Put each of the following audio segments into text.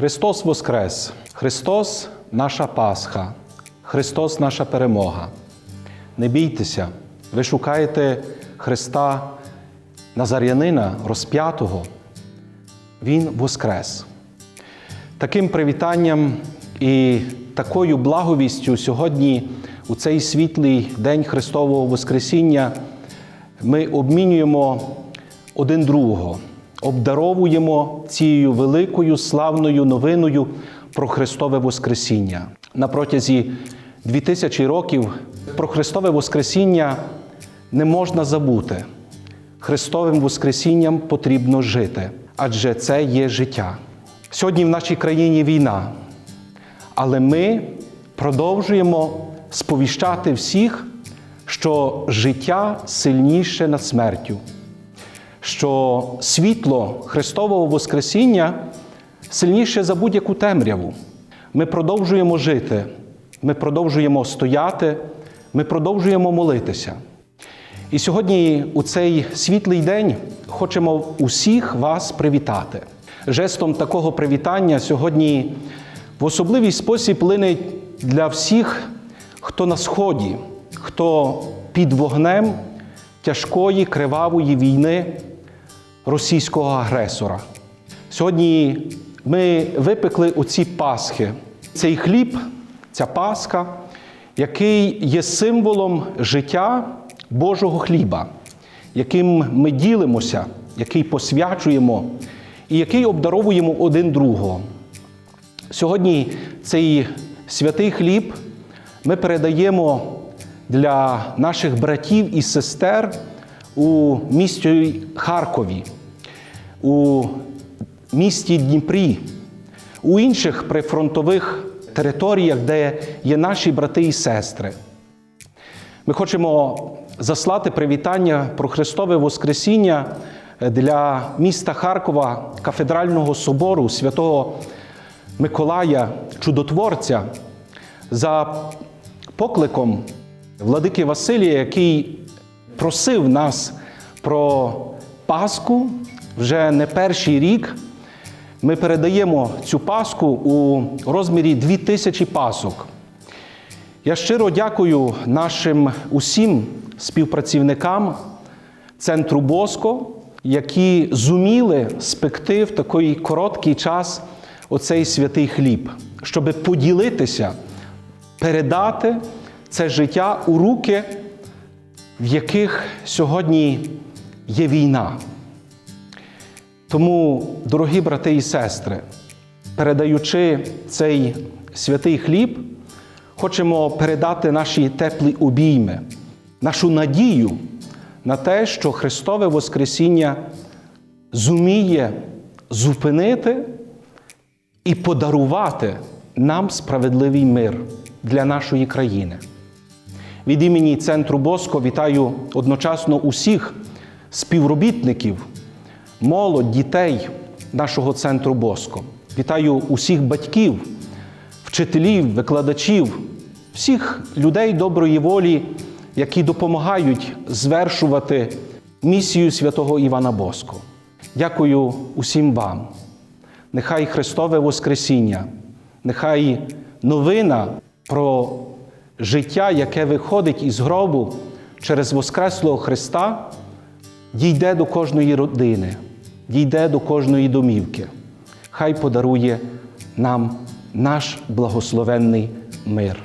Христос Воскрес! Христос наша Пасха, Христос наша перемога. Не бійтеся, ви шукаєте Христа Назарянина розп'ятого. Він Воскрес. Таким привітанням і такою благовістю сьогодні, у цей світлий день Христового Воскресіння, ми обмінюємо один другого, обдаровуємо цією великою славною новиною про Христове Воскресіння. На протязі 2000 років про Христове Воскресіння не можна забути. Христовим Воскресінням потрібно жити, адже це є життя. Сьогодні в нашій країні війна, але ми продовжуємо сповіщати всіх, що життя сильніше над смертю, що світло Христового Воскресіння сильніше за будь-яку темряву. Ми продовжуємо жити, ми продовжуємо стояти, ми продовжуємо молитися. І сьогодні, у цей світлий день, хочемо усіх вас привітати. Жестом такого привітання сьогодні в особливий спосіб лине для всіх, хто на сході, хто під вогнем тяжкої кривавої війни російського агресора. Сьогодні ми випекли оці Пасхи, цей хліб, ця Пасха, який є символом життя Божого хліба, яким ми ділимося, який посвячуємо і який обдаровуємо один другого. Сьогодні цей святий хліб ми передаємо для наших братів і сестер у місті Харкові, у місті Дніпрі, у інших прифронтових територіях, де є наші брати і сестри. Ми хочемо заслати привітання про Христове Воскресіння для міста Харкова, кафедрального собору святого Миколая Чудотворця за покликом владики Василія, який просив нас про Пасху вже не перший рік. Ми передаємо цю Пасху у розмірі 2000 пасок. Я щиро дякую нашим усім співпрацівникам центру Боско, які зуміли спекти в такий короткий час оцей святий хліб, щоб поділитися, передати це життя у руки, в яких сьогодні є війна. Тому, дорогі брати і сестри, передаючи цей святий хліб, хочемо передати наші теплі обійми, нашу надію на те, що Христове Воскресіння зуміє зупинити і подарувати нам справедливий мир для нашої країни. Від імені Центру Боско вітаю одночасно усіх співробітників, молодь, дітей нашого центру Боско. Вітаю усіх батьків, вчителів, викладачів, всіх людей доброї волі, які допомагають звершувати місію святого Івана Боско. Дякую усім вам. Нехай Христове Воскресіння, нехай новина про життя, яке виходить із гробу через Воскреслого Христа, дійде до кожної родини, дійде до кожної домівки. Хай подарує нам наш благословенний мир.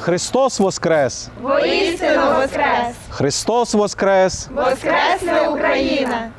Христос Воскрес! Воістину воскрес! Христос Воскрес! Воскресне Україна!